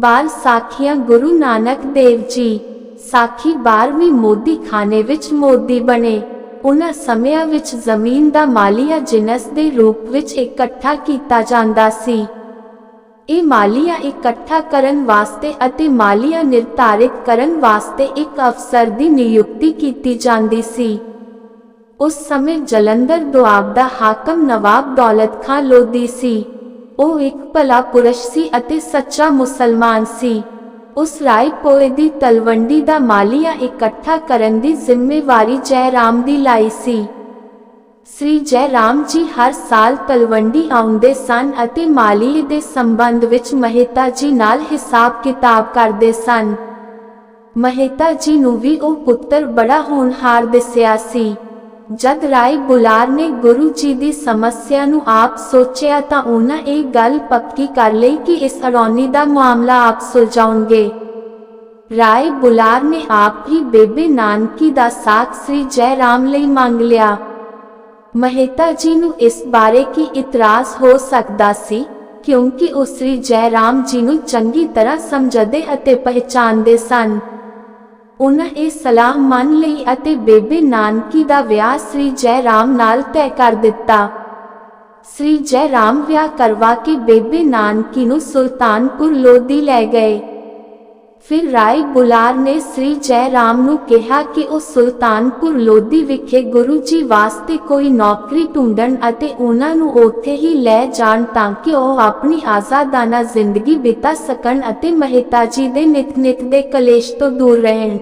ਬਾਲ ਸਾਖੀਆਂ ਗੁਰੂ ਨਾਨਕ ਦੇਵ ਜੀ, ਸਾਖੀ 12ਵੀਂ ਮੋਦੀ ਖਾਨੇ ਵਿੱਚ ਮੋਦੀ ਬਣੇ। ਉਹਨਾਂ ਸਮਿਆਂ ਵਿੱਚ ਜ਼ਮੀਨ ਦਾ ਮਾਲੀਆ ਜਿਨਸ ਦੇ ਰੂਪ ਵਿੱਚ ਇਕੱਠਾ ਕੀਤਾ ਜਾਂਦਾ ਸੀ। ਇਹ ਮਾਲੀਆ ਇਕੱਠਾ ਕਰਨ ਵਾਸਤੇ ਅਤੇ ਮਾਲੀਆ ਨਿਰਧਾਰਿਤ ਕਰਨ ਵਾਸਤੇ ਇੱਕ ਅਫਸਰ ਦੀ ਨਿਯੁਕਤੀ ਕੀਤੀ ਜਾਂਦੀ ਸੀ। ਉਸ ਸਮੇਂ ਜਲੰਧਰ ਦੁਆਬ ਦਾ ਹਾਕਮ ਨਵਾਬ ਦੌਲਤ ਖਾਨ ਲੋਧੀ ਸੀ। ਉਹ ਇੱਕ ਭਲਾ ਪੁਰਸ਼ ਸੀ ਅਤੇ ਸੱਚਾ ਮੁਸਲਮਾਨ ਸੀ। ਉਸ ਰਾਏ ਪੋਏ ਦੀ ਤਲਵੰਡੀ ਦਾ ਮਾਲੀਆ ਇਕੱਠਾ ਕਰਨ ਦੀ ਜ਼ਿੰਮੇਵਾਰੀ ਜੈ ਰਾਮ ਦੀ ਲਾਈ ਸੀ। ਸ੍ਰੀ ਜੈ ਰਾਮ ਜੀ ਹਰ ਸਾਲ ਤਲਵੰਡੀ ਆਉਂਦੇ ਸਨ ਅਤੇ ਮਾਲੀਏ ਦੇ ਸੰਬੰਧ ਵਿੱਚ ਮਹਿਤਾ ਜੀ ਨਾਲ ਹਿਸਾਬ ਕਿਤਾਬ ਕਰਦੇ ਸਨ। ਮਹਿਤਾ ਜੀ ਨੂੰ ਵੀ ਉਹ ਪੁੱਤਰ ਬੜਾ ਹੋਣਹਾਰ ਦਿਸਿਆ ਸੀ। ਜਦ ਰਾਏ ਬੁਲਾਰ ਨੇ ਗੁਰੂ ਜੀ ਦੀ ਸਮੱਸਿਆ ਨੂੰ ਆਪ ਸੋਚਿਆ ਤਾਂ ਉਹਨਾਂ ਇਹ ਗੱਲ ਪੱਕੀ ਕਰ ਲਈ ਕਿ ਇਸ ਅਰੌਨੀ ਦਾ ਮਾਮਲਾ ਆਪ ਸੁਲਝਾਉਣਗੇ। ਰਾਏ ਬੁਲਾਰ ਨੇ ਆਪ ਹੀ ਬੇਬੇ ਨਾਨਕੀ ਦਾ ਸਾਥ ਸ੍ਰੀ ਜੈ ਰਾਮ ਲਈ ਮੰਗ ਲਿਆ। ਮਹਿਤਾ ਜੀ ਨੂੰ ਇਸ ਬਾਰੇ ਕੀ ਇਤਰਾਜ਼ ਹੋ ਸਕਦਾ ਸੀ? ਕਿਉਂਕਿ ਉਹ ਸ੍ਰੀ ਜੈ ਰਾਮ ਜੀ ਨੂੰ ਚੰਗੀ ਤਰ੍ਹਾਂ ਸਮਝਦੇ ਅਤੇ ਪਹਿਚਾਨਦੇ ਸਨ। ਉਹਨਾਂ ਇਹ ਸਲਾਹ ਮੰਨ ਲਈ ਅਤੇ ਬੇਬੇ ਨਾਨਕੀ ਦਾ ਵਿਆਹ ਸ੍ਰੀ ਜੈ ਰਾਮ ਨਾਲ ਤੈਅ ਕਰ ਦਿੱਤਾ। ਸ੍ਰੀ ਜੈ ਰਾਮ ਵਿਆਹ ਕਰਵਾ ਕੇ ਬੇਬੇ ਨਾਨਕੀ ਨੂੰ ਸੁਲਤਾਨਪੁਰ ਲੋਧੀ ਲੈ ਗਏ। ਫਿਰ ਰਾਏ ਬੁਲਾਰ ਨੇ ਸ੍ਰੀ ਜੈ ਰਾਮ ਨੂੰ ਕਿਹਾ ਕਿ ਉਹ ਸੁਲਤਾਨਪੁਰ ਲੋਧੀ ਵਿਖੇ ਗੁਰੂ ਜੀ ਵਾਸਤੇ ਕੋਈ ਨੌਕਰੀ ਢੂੰਡਣ ਅਤੇ ਉਹਨਾਂ ਨੂੰ ਉੱਥੇ ਹੀ ਲੈ ਜਾਣ ਤਾਂ ਕਿ ਉਹ ਆਪਣੀ ਆਜ਼ਾਦਾਨਾ ਜ਼ਿੰਦਗੀ ਬਿਤਾ ਸਕਣ ਅਤੇ ਮਹਿਤਾ ਜੀ ਦੇ ਨਿਤ-ਨਿਤ ਦੇ ਕਲੇਸ਼ ਤੋਂ ਦੂਰ ਰਹਿਣ।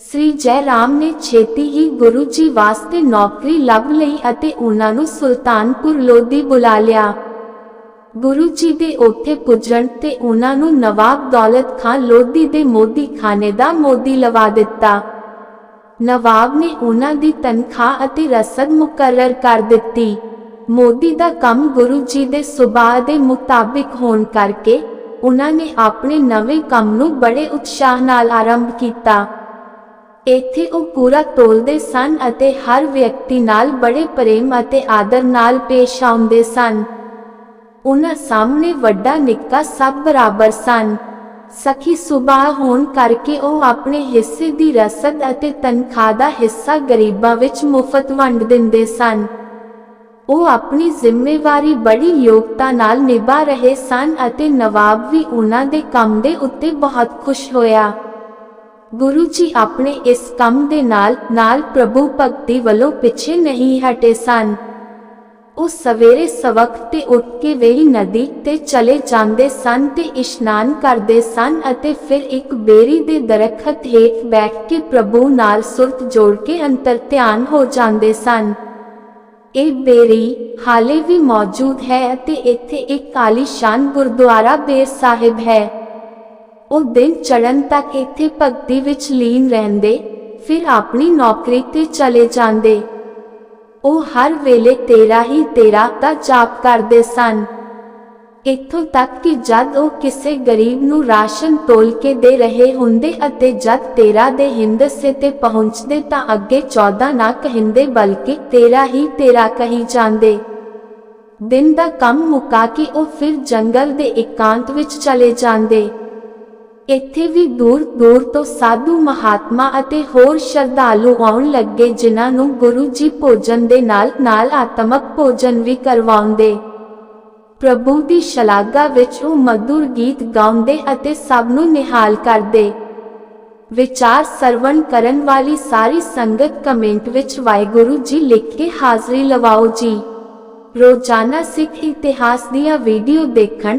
ਸ੍ਰੀ ਜੈ ਰਾਮ ਨੇ ਛੇਤੀ ਹੀ ਗੁਰੂ ਜੀ ਵਾਸਤੇ ਨੌਕਰੀ ਲੱਭ ਲਈ ਅਤੇ ਉਹਨਾਂ ਨੂੰ ਸੁਲਤਾਨਪੁਰ ਲੋਧੀ ਬੁਲਾ ਲਿਆ। ਗੁਰੂ ਜੀ ਦੇ ਉੱਥੇ ਪੁੱਜਣ ਤੇ ਉਹਨਾਂ ਨੂੰ ਨਵਾਬ ਦੌਲਤ ਖਾਨ ਲੋਧੀ ਦੇ ਮੋਦੀ ਖਾਨੇ ਦਾ ਮੋਦੀ ਲਵਾ ਦਿੱਤਾ। ਨਵਾਬ ਨੇ ਉਹਨਾਂ ਦੀ ਤਨਖਾਹ ਅਤੇ ਰਸਦ ਮੁਕਰਰ ਕਰ ਦਿੱਤੀ। ਮੋਦੀ ਦਾ ਕੰਮ ਗੁਰੂ ਜੀ ਦੇ ਸੁਭਾਅ ਦੇ ਮੁਤਾਬਿਕ ਹੋਣ ਕਰਕੇ ਉਹਨਾਂ ਨੇ ਆਪਣੇ ਨਵੇਂ ਕੰਮ ਨੂੰ ਬੜੇ ਉਤਸ਼ਾਹ ਨਾਲ ਆਰੰਭ ਕੀਤਾ। ਇੱਥੇ ਉਹ ਪੂਰਾ ਤੋਲਦੇ ਸਨ ਅਤੇ ਹਰ ਵਿਅਕਤੀ ਨਾਲ ਬੜੇ ਪ੍ਰੇਮ ਅਤੇ ਆਦਰ ਨਾਲ ਪੇਸ਼ ਆਉਂਦੇ ਸਨ। ਉਹਨਾਂ ਸਾਹਮਣੇ ਵੱਡਾ ਨਿੱਕਾ ਸਭ ਬਰਾਬਰ ਸਨ। ਸਖੀ ਸੁਭਾਅ ਹੋਣ ਕਰਕੇ ਉਹ ਆਪਣੇ ਹਿੱਸੇ ਦੀ ਰਸਦ ਅਤੇ ਤਨਖਾਹ ਦਾ ਹਿੱਸਾ ਗਰੀਬਾਂ ਵਿੱਚ ਮੁਫਤ ਵੰਡ ਦਿੰਦੇ ਸਨ। ਉਹ ਆਪਣੀ ਜ਼ਿੰਮੇਵਾਰੀ ਬੜੀ ਯੋਗਤਾ ਨਾਲ ਨਿਭਾ ਰਹੇ ਸਨ ਅਤੇ ਨਵਾਬ ਵੀ ਉਹਨਾਂ ਦੇ ਕੰਮ ਦੇ ਉੱਤੇ ਬਹੁਤ ਖੁਸ਼ ਹੋਇਆ। ਗੁਰੂ ਜੀ ਆਪਣੇ ਇਸ ਕੰਮ ਦੇ ਨਾਲ ਨਾਲ ਪ੍ਰਭੂ ਭਗਤੀ ਵੱਲੋਂ ਪਿੱਛੇ ਨਹੀਂ ਹਟੇ ਸਨ। ਉਹ ਸਵੇਰੇ ਸਵਖਤ ਤੇ ਉੱਠ ਕੇ ਵੇਈ ਨਦੀ ਤੇ ਚਲੇ ਜਾਂਦੇ ਸਨ ਤੇ ਇਸ਼ਨਾਨ ਕਰਦੇ ਸਨ ਅਤੇ ਫਿਰ ਇੱਕ ਬੇਰੀ ਦੇ ਦਰਖਤ ਹੇਠ ਬੈਠ ਕੇ ਪ੍ਰਭੂ ਨਾਲ ਸੁਰਤ ਜੋੜ ਕੇ ਅੰਤਰ ਧਿਆਨ ਹੋ ਜਾਂਦੇ ਸਨ। ਇਹ ਬੇਰੀ ਹਾਲੇ ਵੀ ਮੌਜੂਦ ਹੈ ਅਤੇ ਇੱਥੇ ਇੱਕ ਆਲੀਸ਼ਾਨ ਗੁਰਦੁਆਰਾ ਬੇਰ ਸਾਹਿਬ ਹੈ। ਉਹ ਦਿਨ ਚੜਨ ਤੱਕ ਇੱਥੇ ਭਗਤੀ ਵਿੱਚ ਲੀਨ ਰਹਿੰਦੇ, ਫਿਰ ਆਪਣੀ ਨੌਕਰੀ ਤੇ ਚਲੇ ਜਾਂਦੇ। ਉਹ ਹਰ ਵੇਲੇ ਤੇਰਾ ਹੀ ਤੇਰਾ ਦਾ ਜਾਪ ਕਰਦੇ ਸਨ। ਇੱਥੋਂ ਤੱਕ ਕਿ ਜਦ ਉਹ ਕਿਸੇ ਗਰੀਬ ਨੂੰ ਰਾਸ਼ਨ ਤੋਲ ਕੇ ਦੇ ਰਹੇ ਹੁੰਦੇ ਅਤੇ ਜਦ ਤੇਰਾ ਦੇ ਹਿੰਦਸੇ ਤੇ ਪਹੁੰਚਦੇ ਤਾਂ ਅੱਗੇ 14 ਨਾ ਕਹਿੰਦੇ ਬਲਕਿ ਤੇਰਾ ਹੀ ਤੇਰਾ ਕਹੀ ਜਾਂਦੇ। ਦਿਨ ਦਾ ਕੰਮ ਮੁਕਾ ਕੇ ਉਹ ਫਿਰ ਜੰਗਲ ਦੇ ਇਕਾਂਤ ਵਿੱਚ ਚਲੇ ਜਾਂਦੇ। ਇੱਥੇ ਵੀ ਦੂਰ ਦੂਰ ਤੋਂ ਸਾਧੂ ਮਹਾਤਮਾ ਅਤੇ ਹੋਰ ਸ਼ਰਧਾਲੂ ਆਉਣ ਲੱਗੇ ਜਿਨ੍ਹਾਂ ਨੂੰ ਗੁਰੂ ਜੀ ਭੋਜਨ ਦੇ ਨਾਲ ਨਾਲ ਆਤਮਕ ਭੋਜਨ ਵੀ ਕਰਵਾਉਂਦੇ। ਪ੍ਰਭੂ ਦੀ ਸ਼ਲਾਘਾ ਵਿੱਚ ਉਹ ਮਧੁਰ ਗੀਤ ਗਾਉਂਦੇ ਅਤੇ ਸਭ ਨੂੰ ਨਿਹਾਲ ਕਰਦੇ। ਵਿਚਾਰ ਸਰਵਣ ਕਰਨ ਵਾਲੀ ਸਾਰੀ ਸੰਗਤ ਕਮੈਂਟ ਵਿੱਚ ਵਾਹਿਗੁਰੂ ਜੀ ਲਿਖ ਕੇ ਹਾਜ਼ਰੀ ਲਵਾਓ ਜੀ। ਰੋਜ਼ਾਨਾ ਸਿੱਖ ਇਤਿਹਾਸ ਦੀਆਂ ਵੀਡੀਓ ਦੇਖਣ